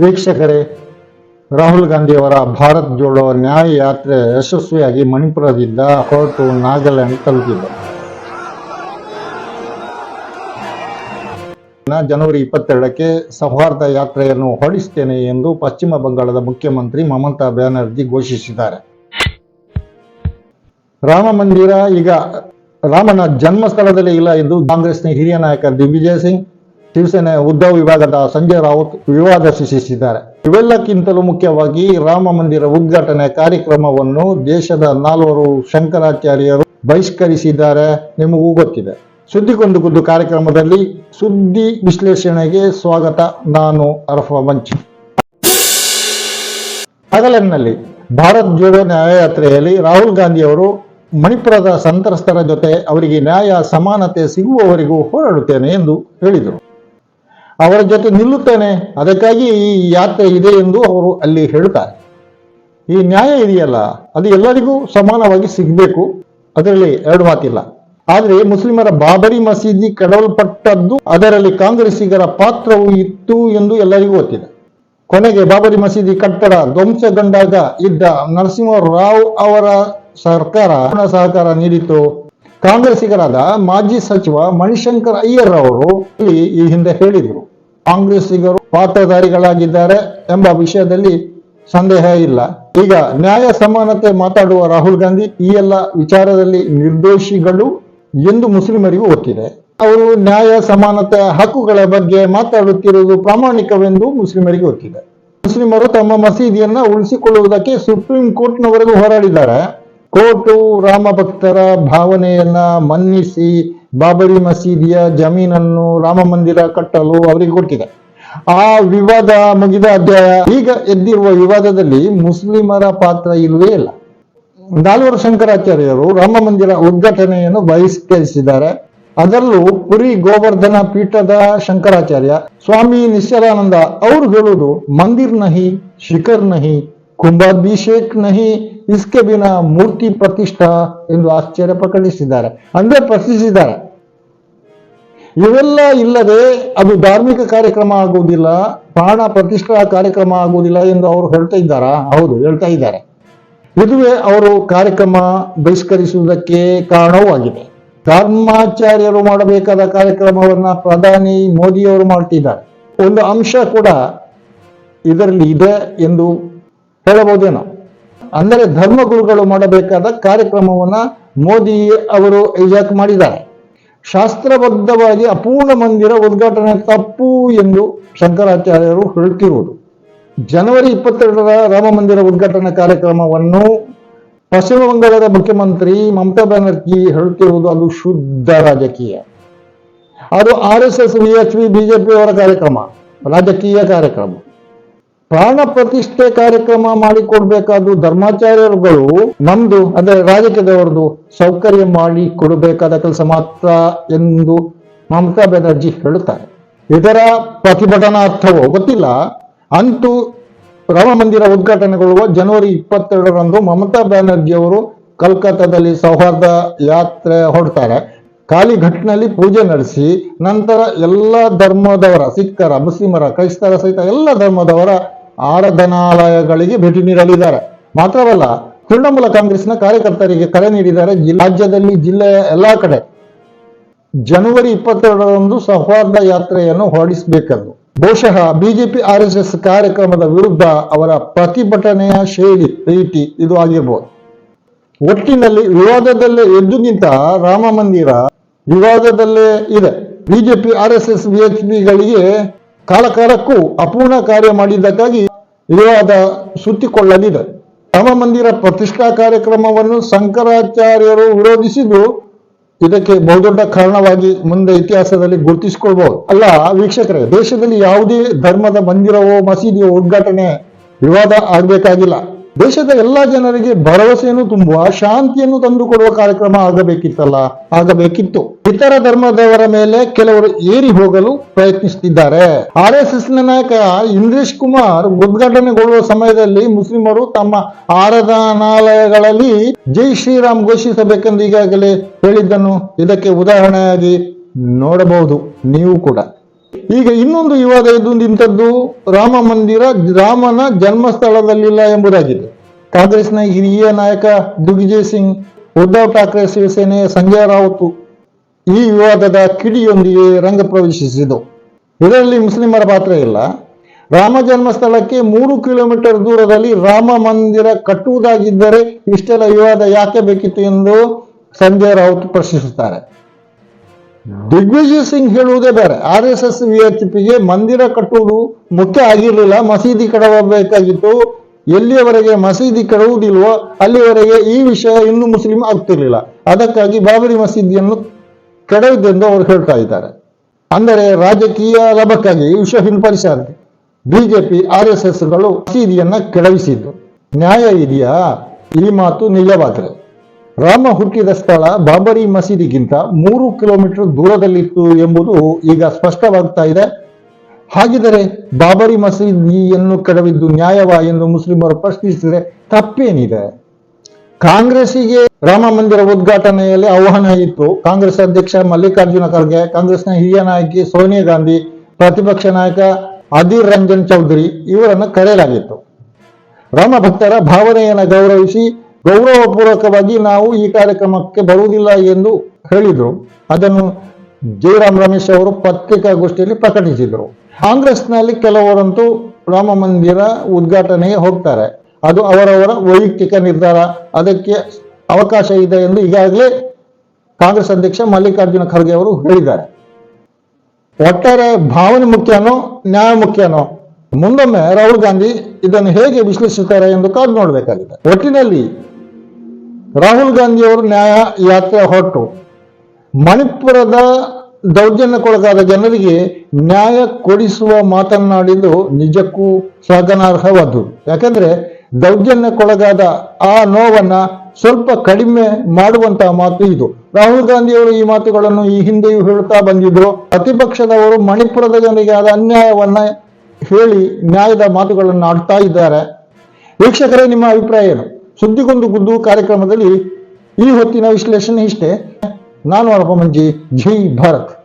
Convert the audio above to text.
ವೀಕ್ಷಕರೇ, ರಾಹುಲ್ ಗಾಂಧಿಯವರ ಭಾರತ್ ಜೋಡೋ ನ್ಯಾಯ ಯಾತ್ರೆ ಯಶಸ್ವಿಯಾಗಿ ಮಣಿಪುರದಿಂದ ಹೊರಟು ನಾಗಾಲ್ಯಾಂಡ್ ತಲುಪಿದೆ. ಜನವರಿ ಇಪ್ಪತ್ತೆರಡಕ್ಕೆ ಸೌಹಾರ್ದ ಯಾತ್ರೆಯನ್ನು ಹೊರಡಿಸುತ್ತೇನೆ ಎಂದು ಪಶ್ಚಿಮ ಬಂಗಾಳದ ಮುಖ್ಯಮಂತ್ರಿ ಮಮತಾ ಬ್ಯಾನರ್ಜಿ ಘೋಷಿಸಿದ್ದಾರೆ. ರಾಮ ಮಂದಿರ ಈಗ ರಾಮನ ಜನ್ಮಸ್ಥಳದಲ್ಲಿ ಇಲ್ಲ ಎಂದು ಕಾಂಗ್ರೆಸ್ನ ಹಿರಿಯ ನಾಯಕ ದಿಗ್ವಿಜಯ್ ಸಿಂಗ್ ಶಿವಸೇನೆ ಉದ್ಧವ್ ವಿಭಾಗದ ಸಂಜಯ್ ರಾವುತ್ ವಿವಾದ ಸೃಷ್ಟಿಸಿದ್ದಾರೆ. ಇವೆಲ್ಲಕ್ಕಿಂತಲೂ ಮುಖ್ಯವಾಗಿ ರಾಮ ಮಂದಿರ ಉದ್ಘಾಟನೆ ಕಾರ್ಯಕ್ರಮವನ್ನು ದೇಶದ ನಾಲ್ವರು ಶಂಕರಾಚಾರ್ಯರು ಬಹಿಷ್ಕರಿಸಿದ್ದಾರೆ ನಿಮಗೂ ಗೊತ್ತಿದೆ. ಸುದ್ದಿಗೊಂದು ಗುದ್ದು ಕಾರ್ಯಕ್ರಮದಲ್ಲಿ ಸುದ್ದಿ ವಿಶ್ಲೇಷಣೆಗೆ ಸ್ವಾಗತ, ನಾನು ಅರಫ ಮಂಚಿ. ಹಗಲನ್ನಲ್ಲಿ ಭಾರತ್ ಜೋಡೋ ನ್ಯಾಯಯಾತ್ರೆಯಲ್ಲಿ ರಾಹುಲ್ ಗಾಂಧಿ ಅವರು ಮಣಿಪುರದ ಸಂತ್ರಸ್ತರ ಜೊತೆ ಅವರಿಗೆ ನ್ಯಾಯ, ಸಮಾನತೆ ಸಿಗುವವರೆಗೂ ಹೋರಾಡುತ್ತೇನೆ ಎಂದು ಹೇಳಿದರು. ಅವರ ಜೊತೆ ನಿಲ್ಲುತ್ತೇನೆ. ಅದಕ್ಕಾಗಿ ಈ ಯಾತ್ರೆ ಇದೆ ಎಂದು ಅವರು ಅಲ್ಲಿ ಹೇಳುತ್ತಾರೆ. ಈ ನ್ಯಾಯ ಇದೆಯಲ್ಲ, ಅದು ಎಲ್ಲರಿಗೂ ಸಮಾನವಾಗಿ ಸಿಗಬೇಕು. ಅದರಲ್ಲಿ ಎರಡು ಮಾತಿಲ್ಲ. ಆದರೆ ಮುಸ್ಲಿಮರ ಬಾಬರಿ ಮಸೀದಿ ಕೆಡವಲ್ಪಟ್ಟದ್ದು, ಅದರಲ್ಲಿ ಕಾಂಗ್ರೆಸ್ಸಿಗರ ಪಾತ್ರವು ಇತ್ತು ಎಂದು ಎಲ್ಲರಿಗೂ ಗೊತ್ತಿದೆ. ಕೊನೆಗೆ ಬಾಬರಿ ಮಸೀದಿ ಕಟ್ಟಡ ಧ್ವಂಸಗೊಂಡಾಗ ಇದ್ದ ನರಸಿಂಹರಾವ್ ಅವರ ಸರ್ಕಾರ ಸಹಕಾರ ನೀಡಿತು ಕಾಂಗ್ರೆಸ್ಸಿಗರಾದ ಮಾಜಿ ಸಚಿವ ಮಣಿಶಂಕರ್ ಅಯ್ಯರ್ ಅವರು ಈ ಹಿಂದೆ ಹೇಳಿದರು. ಕಾಂಗ್ರೆಸ್ಸಿಗರು ಪಾತ್ರಧಾರಿಗಳಾಗಿದ್ದಾರೆ ಎಂಬ ವಿಷಯದಲ್ಲಿ ಸಂದೇಹ ಇಲ್ಲ. ಈಗ ನ್ಯಾಯ ಸಮಾನತೆ ಮಾತಾಡುವ ರಾಹುಲ್ ಗಾಂಧಿ ಈ ಎಲ್ಲ ವಿಚಾರದಲ್ಲಿ ನಿರ್ದೋಷಿಗಳು ಎಂದು ಮುಸ್ಲಿಮರಿಗೂ ಗೊತ್ತಿದೆ. ಅವರು ನ್ಯಾಯ ಸಮಾನತೆ ಹಕ್ಕುಗಳ ಬಗ್ಗೆ ಮಾತಾಡುತ್ತಿರುವುದು ಪ್ರಾಮಾಣಿಕವೆಂದು ಮುಸ್ಲಿಮರಿಗೆ ಗೊತ್ತಿದೆ. ಮುಸ್ಲಿಮರು ತಮ್ಮ ಮಸೀದಿಯನ್ನ ಉಳಿಸಿಕೊಳ್ಳುವುದಕ್ಕೆ ಸುಪ್ರೀಂ ಕೋರ್ಟ್ನವರೆಗೂ ಹೋರಾಡಿದ್ದಾರೆ. ಕೋರ್ಟು ರಾಮ ಭಕ್ತರ ಭಾವನೆಯನ್ನ ಮನ್ನಿಸಿ ಬಾಬರಿ ಮಸೀದಿಯ ಜಮೀನನ್ನು ರಾಮ ಮಂದಿರ ಕಟ್ಟಲು ಅವರಿಗೆ ಕೊಟ್ಟಿದೆ ಆ ವಿವಾದ ಮುಗಿದ ಅಧ್ಯಾಯ, ಈಗ ಎದ್ದಿರುವ ವಿವಾದದಲ್ಲಿ ಮುಸ್ಲಿಮರ ಪಾತ್ರ ಇಲ್ಲವೇ ಇಲ್ಲ. ನಾಲ್ವರು ಶಂಕರಾಚಾರ್ಯರು ರಾಮ ಮಂದಿರ ಉದ್ಘಾಟನೆಯನ್ನು ಬಹಿಷ್ಕರಿಸಿದ್ದಾರೆ. ಅದರಲ್ಲೂ ಪುರಿ ಗೋವರ್ಧನ ಪೀಠದ ಶಂಕರಾಚಾರ್ಯ ಸ್ವಾಮಿ ನಿಶ್ಚಲಾನಂದ ಅವರು ಹೇಳುವುದು, ಮಂದಿರ್ ನಹಿ, ಶಿಖರ್ ನಹಿ, ಕುಂಭಾಭಿಷೇಕ್ ನಹಿ ಇಸ್ಕೆ ಬಿನ ಮೂರ್ತಿ ಪ್ರತಿಷ್ಠಾ ಎಂದು ಆಶ್ಚರ್ಯ ಪ್ರಕಟಿಸಿದ್ದಾರೆ ಅಂದ್ರೆ ಪ್ರಶ್ನಿಸಿದ್ದಾರೆ. ಇವೆಲ್ಲ ಇಲ್ಲದೆ ಅದು ಧಾರ್ಮಿಕ ಕಾರ್ಯಕ್ರಮ ಆಗುವುದಿಲ್ಲ, ಪ್ರಾಣ ಪ್ರತಿಷ್ಠಾ ಕಾರ್ಯಕ್ರಮ ಆಗುವುದಿಲ್ಲ ಎಂದು ಅವರು ಹೇಳ್ತಾ ಇದ್ದಾರಾ? ಹೌದು, ಹೇಳ್ತಾ ಇದ್ದಾರೆ. ಇದುವೇ ಅವರು ಕಾರ್ಯಕ್ರಮ ಬಹಿಷ್ಕರಿಸುವುದಕ್ಕೆ ಕಾರಣವೂ ಆಗಿದೆ ಧರ್ಮಾಚಾರ್ಯರು ಮಾಡಬೇಕಾದ ಕಾರ್ಯಕ್ರಮವನ್ನ ಪ್ರಧಾನಿ ಮೋದಿಯವರು ಮಾಡ್ತಿದ್ದಾರೆ. ಒಂದು ಅಂಶ ಕೂಡ ಇದರಲ್ಲಿ ಇದೆ ಎಂದು ಹೇಳಬಹುದೇನೋ. ಅಂದರೆ ಧರ್ಮಗುರುಗಳು ಮಾಡಬೇಕಾದ ಕಾರ್ಯಕ್ರಮವನ್ನ ಮೋದಿ ಅವರು ಐಜಾಕ್ ಮಾಡಿದ್ದಾರೆ. ಶಾಸ್ತ್ರಬದ್ಧವಾಗಿ ಅಪೂರ್ಣ ಮಂದಿರ ಉದ್ಘಾಟನೆ ತಪ್ಪು ಎಂದು ಶಂಕರಾಚಾರ್ಯರು ಹೇಳುತ್ತಿರುವುದು ಜನವರಿ ಇಪ್ಪತ್ತೆರಡರ ರಾಮ ಮಂದಿರ ಉದ್ಘಾಟನಾ ಕಾರ್ಯಕ್ರಮವನ್ನು ಪಶ್ಚಿಮ ಬಂಗಾಳದ ಮುಖ್ಯಮಂತ್ರಿ ಮಮತಾ ಬ್ಯಾನರ್ಜಿ ಹೇಳುತ್ತಿರುವುದು ಅದು ಶುದ್ಧ ರಾಜಕೀಯ. ಅದು R S S, V H P BJP ಅವರ ಕಾರ್ಯಕ್ರಮ, ರಾಜಕೀಯ ಕಾರ್ಯಕ್ರಮ. ಪ್ರಾಣ ಪ್ರತಿಷ್ಠೆ ಕಾರ್ಯಕ್ರಮ ಮಾಡಿಕೊಡ್ಬೇಕಾದ್ದು ಧರ್ಮಾಚಾರ್ಯರುಗಳು ನಮ್ದು, ಅಂದ್ರೆ ರಾಜಕೀಯದವರದು ಸೌಕರ್ಯ ಮಾಡಿ ಕೊಡಬೇಕಾದ ಕೆಲಸ ಮಾತ್ರ ಎಂದು ಮಮತಾ ಬ್ಯಾನರ್ಜಿ ಹೇಳುತ್ತಾರೆ. ಇದರ ಪ್ರತಿಭಟನಾ ಅರ್ಥವೋ ಗೊತ್ತಿಲ್ಲ. ಅಂತೂ ರಾಮ ಮಂದಿರ ಉದ್ಘಾಟನೆಗೊಳ್ಳುವ ಜನವರಿ ಇಪ್ಪತ್ತೆರಡರಂದು ಮಮತಾ ಬ್ಯಾನರ್ಜಿ ಅವರು ಕಲ್ಕತ್ತಾದಲ್ಲಿ ಸೌಹಾರ್ದ ಯಾತ್ರೆ ಹೊರಡ್ತಾರೆ. ಘಟ್ಟಿನಲ್ಲಿ ಪೂಜೆ ನಡೆಸಿ ನಂತರ ಎಲ್ಲ ಧರ್ಮದವರ, ಸಿಖ್ಖರ, ಮುಸ್ಲಿಮರ, ಕ್ರೈಸ್ತರ ಸಹಿತ ಎಲ್ಲ ಧರ್ಮದವರ ಆರಾಧನಾಲಯಗಳಿಗೆ ಭೇಟಿ ನೀಡಲಿದ್ದಾರೆ. ಮಾತ್ರವಲ್ಲ, ತೃಣಮೂಲ ಕಾಂಗ್ರೆಸ್ನ ಕಾರ್ಯಕರ್ತರಿಗೆ ಕರೆ ನೀಡಿದ್ದಾರೆ. ರಾಜ್ಯದಲ್ಲಿ, ಜಿಲ್ಲೆಯ ಎಲ್ಲಾ ಕಡೆ ಜನವರಿ ಇಪ್ಪತ್ತೆರಡರಂದು ಸೌಹಾರ್ದ ಯಾತ್ರೆಯನ್ನು ಹೊರಡಿಸಬೇಕೆಂದು. ಬಹುಶಃ ಬಿಜೆಪಿ ಆರ್ ಎಸ್ ಎಸ್ ಕಾರ್ಯಕ್ರಮದ ವಿರುದ್ಧ ಅವರ ಪ್ರತಿಭಟನೆಯ ಶೈಲಿ, ರೀತಿ ಇದು ಆಗಿರ್ಬೋದು. ಒಟ್ಟಿನಲ್ಲಿ ವಿವಾದದಲ್ಲೇ ಎದ್ದು ನಿಂತ ರಾಮ ಮಂದಿರ ವಿವಾದದಲ್ಲೇ ಇದೆ. ಬಿಜೆಪಿ ಆರ್ ಎಸ್ ಎಸ್ ಗಳಿಗೆ ಕಾಲಕಾಲಕ್ಕೂ ಅಪೂರ್ಣ ಕಾರ್ಯ ಮಾಡಿದ್ದಕ್ಕಾಗಿ ವಿವಾದ ಸುತ್ತಿಕೊಳ್ಳಲಿದೆ. ರಾಮ ಮಂದಿರ ಪ್ರತಿಷ್ಠಾ ಕಾರ್ಯಕ್ರಮವನ್ನು ಶಂಕರಾಚಾರ್ಯರು ವಿರೋಧಿಸಿದ್ದು ಇದಕ್ಕೆ ಬಹುದೊಡ್ಡ ಕಾರಣವಾಗಿ ಮುಂದೆ ಇತಿಹಾಸದಲ್ಲಿ ಗುರುತಿಸಿಕೊಳ್ಬಹುದು. ಅಲ್ಲ, ವೀಕ್ಷಕರೇ, ದೇಶದಲ್ಲಿ ಯಾವುದೇ ಧರ್ಮದ ಮಂದಿರವೋ ಮಸೀದಿಯೋ ಉದ್ಘಾಟನೆ ವಿವಾದ ಆಗಬೇಕಾಗಿಲ್ಲ. ದೇಶದ ಎಲ್ಲಾ ಜನರಿಗೆ ಭರವಸೆಯನ್ನು ತುಂಬುವ, ಶಾಂತಿಯನ್ನು ತಂದುಕೊಡುವ ಕಾರ್ಯಕ್ರಮ ಆಗಬೇಕಿತ್ತಲ್ಲ? ಆಗಬೇಕಿತ್ತು. ಇತರ ಧರ್ಮದವರ ಮೇಲೆ ಕೆಲವರು ಏರಿ ಹೋಗಲು ಪ್ರಯತ್ನಿಸುತ್ತಿದ್ದಾರೆ ಆರ್ ಎಸ್ ಎಸ್ ನಾಯಕ ಇಂದ್ರೇಶ್ ಕುಮಾರ್ ಉದ್ಘಾಟನೆಗೊಳ್ಳುವ ಸಮಯದಲ್ಲಿ ಮುಸ್ಲಿಮರು ತಮ್ಮ ಆರಾಧನಾಲಯಗಳಲ್ಲಿ ಜೈ ಶ್ರೀರಾಮ್ ಘೋಷಿಸಬೇಕೆಂದು ಈಗಾಗಲೇ ಹೇಳಿದ್ದನ್ನು ಇದಕ್ಕೆ ಉದಾಹರಣೆಯಾಗಿ ನೋಡಬಹುದು. ನೀವು ಕೂಡ. ಈಗ ಇನ್ನೊಂದು ವಿವಾದ ಇದು ಇಂಥದ್ದು ರಾಮ ಮಂದಿರ, ರಾಮನ ಜನ್ಮಸ್ಥಳದಲ್ಲಿಲ್ಲ ಎಂಬುದಾಗಿದೆ. ಕಾಂಗ್ರೆಸ್ನ ಹಿರಿಯ ನಾಯಕ ದಿಗ್ವಿಜಯ್ ಸಿಂಗ್, ಉದ್ಧವ್ ಠಾಕ್ರೆ, ಶಿವಸೇನೆಯ ಸಂಜಯ್ ರಾವತ್ ಈ ವಿವಾದದ ಕಿಡಿಯೊಂದಿಗೆ ರಂಗ ಪ್ರವೇಶಿಸಿದವು ಇದರಲ್ಲಿ ಮುಸ್ಲಿಮರ ಪಾತ್ರ ಇಲ್ಲ. ರಾಮ ಜನ್ಮಸ್ಥಳಕ್ಕೆ ಮೂರು ಕಿಲೋಮೀಟರ್ ದೂರದಲ್ಲಿ ರಾಮ ಮಂದಿರ ಕಟ್ಟುವುದಾಗಿದ್ದರೆ ಇಷ್ಟೆಲ್ಲ ವಿವಾದ ಯಾಕೆ ಬೇಕಿತ್ತು ಎಂದು ಸಂಜಯ್ ರಾವತ್ ಪ್ರಶ್ನಿಸುತ್ತಾರೆ. ದಿಗ್ವಿಜಯ್ ಸಿಂಗ್ ಹೇಳುವುದೇ ಬೇರೆ. R S S V H ಪಿಗೆ ಮಂದಿರ ಕಟ್ಟುವುದು ಮುಖ್ಯ ಆಗಿರಲಿಲ್ಲ. ಮಸೀದಿ ಕಡವಬೇಕಾಗಿತ್ತು ಎಲ್ಲಿಯವರೆಗೆ ಮಸೀದಿ ಕೆಡವುದಿಲ್ವೋ ಅಲ್ಲಿವರೆಗೆ ಈ ವಿಷಯ ಇನ್ನೂ ಮುಸ್ಲಿಂ ಆಗ್ತಿರ್ಲಿಲ್ಲ. ಅದಕ್ಕಾಗಿ ಬಾಬರಿ ಮಸೀದಿಯನ್ನು ಕೆಡವಿದ್ದೆಂದು ಅವರು ಹೇಳ್ತಾ ಇದ್ದಾರೆ. ಅಂದರೆ ರಾಜಕೀಯ ಲಾಭಕ್ಕಾಗಿ Vishwa Hindu Parishad BJP, R S ಎಸ್ಗಳು ಮಸೀದಿಯನ್ನ ಕೆಡವಿಸಿದ್ದು. ನ್ಯಾಯ ಇದೆಯಾ? ಈ ಮಾತು ನಿಜವಾದರೆ. ರಾಮ ಹುಟ್ಟಿದ ಸ್ಥಳ ಬಾಬರಿ ಮಸೀದಿಗಿಂತ ಮೂರು ಕಿಲೋಮೀಟರ್ ದೂರದಲ್ಲಿತ್ತು ಎಂಬುದು ಈಗ ಸ್ಪಷ್ಟವಾಗ್ತಾ ಇದೆ. ಹಾಗಿದರೆ ಬಾಬರಿ ಮಸೀದಿಯನ್ನು ಕಡವಿದ್ದು ನ್ಯಾಯವಾ ಎಂದು ಮುಸ್ಲಿಮರು ಪ್ರಶ್ನಿಸಿದರೆ ತಪ್ಪೇನಿದೆ? ಕಾಂಗ್ರೆಸ್ಸಿಗೆ ರಾಮ ಮಂದಿರ ಉದ್ಘಾಟನೆಯಲ್ಲಿ ಆಹ್ವಾನ ಇತ್ತು. ಕಾಂಗ್ರೆಸ್ ಅಧ್ಯಕ್ಷ ಮಲ್ಲಿಕಾರ್ಜುನ ಖರ್ಗೆ, ಕಾಂಗ್ರೆಸ್ನ ಹಿರಿಯ ನಾಯಕಿ ಸೋನಿಯಾ ಗಾಂಧಿ, ಪ್ರತಿಪಕ್ಷ ನಾಯಕ ಅಧೀರ್ ರಂಜನ್ ಚೌಧರಿ ಇವರನ್ನು ಕರೆಯಲಾಗಿತ್ತು. ರಾಮ ಭಕ್ತರ ಭಾವನೆಯನ್ನು ಗೌರವಿಸಿ ಗೌರವಪೂರ್ವಕವಾಗಿ ನಾವು ಈ ಕಾರ್ಯಕ್ರಮಕ್ಕೆ ಬರುವುದಿಲ್ಲ ಎಂದು ಹೇಳಿದರು. ಅದನ್ನು ಜಯರಾಮ್ ರಮೇಶ್ ಅವರು ಪತ್ರಿಕಾಗೋಷ್ಠಿಯಲ್ಲಿ ಪ್ರಕಟಿಸಿದರು. ಕಾಂಗ್ರೆಸ್ನಲ್ಲಿ ಕೆಲವರಂತೂ ರಾಮ ಮಂದಿರ ಉದ್ಘಾಟನೆಗೆ ಹೋಗ್ತಾರೆ. ಅದು ಅವರವರ ವೈಯಕ್ತಿಕ ನಿರ್ಧಾರ. ಅದಕ್ಕೆ ಅವಕಾಶ ಇದೆ ಎಂದು ಈಗಾಗಲೇ ಕಾಂಗ್ರೆಸ್ ಅಧ್ಯಕ್ಷ ಮಲ್ಲಿಕಾರ್ಜುನ ಖರ್ಗೆ ಅವರು ಹೇಳಿದ್ದಾರೆ. ಒಟ್ಟಾರೆ ಭಾವನೆ ಮುಖ್ಯನೋ, ನ್ಯಾಯ ಮುಖ್ಯನೋ, ಮುಂದೊಮ್ಮೆ ರಾಹುಲ್ ಗಾಂಧಿ ಇದನ್ನು ಹೇಗೆ ವಿಶ್ಲೇಷಿಸುತ್ತಾರೆ ಎಂದು ಕಾದು ನೋಡಬೇಕಾಗಿದೆ. ಒಟ್ಟಿನಲ್ಲಿ ರಾಹುಲ್ ಗಾಂಧಿಯವರು ನ್ಯಾಯ ಯಾತ್ರೆ ಹೊರಟು. ಮಣಿಪುರದ ದೌರ್ಜನ್ಯಕ್ಕೊಳಗಾದ ಜನರಿಗೆ ನ್ಯಾಯ ಕೊಡಿಸುವ ಮಾತನಾಡಿದ್ದು ನಿಜಕ್ಕೂ ಶ್ಲಾಘನಾರ್ಹವಾದ್ದು. ಯಾಕಂದ್ರೆ ದೌರ್ಜನ್ಯಕ್ಕೊಳಗಾದ ಆ ನೋವನ್ನ ಸ್ವಲ್ಪ ಕಡಿಮೆ ಮಾಡುವಂತಹ ಮಾತು ಇದು. ರಾಹುಲ್ ಗಾಂಧಿಯವರು ಈ ಮಾತುಗಳನ್ನು ಈ ಹಿಂದೆಯೂ ಹೇಳುತ್ತಾ ಬಂದಿದ್ರು. ಪ್ರತಿಪಕ್ಷದವರು ಮಣಿಪುರದ ಜನರಿಗೆ ಆದ ಅನ್ಯಾಯವನ್ನ ಹೇಳಿ ನ್ಯಾಯದ ಮಾತುಗಳನ್ನು ಆಡ್ತಾ ಇದ್ದಾರೆ. ವೀಕ್ಷಕರೇ, ನಿಮ್ಮ ಅಭಿಪ್ರಾಯ ಏನು? ಸುದ್ದಿಗೊಂದು ಗುದ್ದು ಕಾರ್ಯಕ್ರಮದಲ್ಲಿ ಈ ಹೊತ್ತಿನ ವಿಶ್ಲೇಷಣೆ ಇಷ್ಟೇ. ನಾನು ಅರಪ ಮಂಜಿ ಜೈ ಭಾರತ್.